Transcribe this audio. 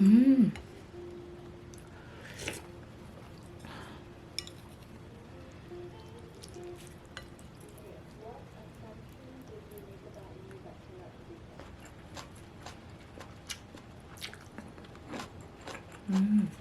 음. 음.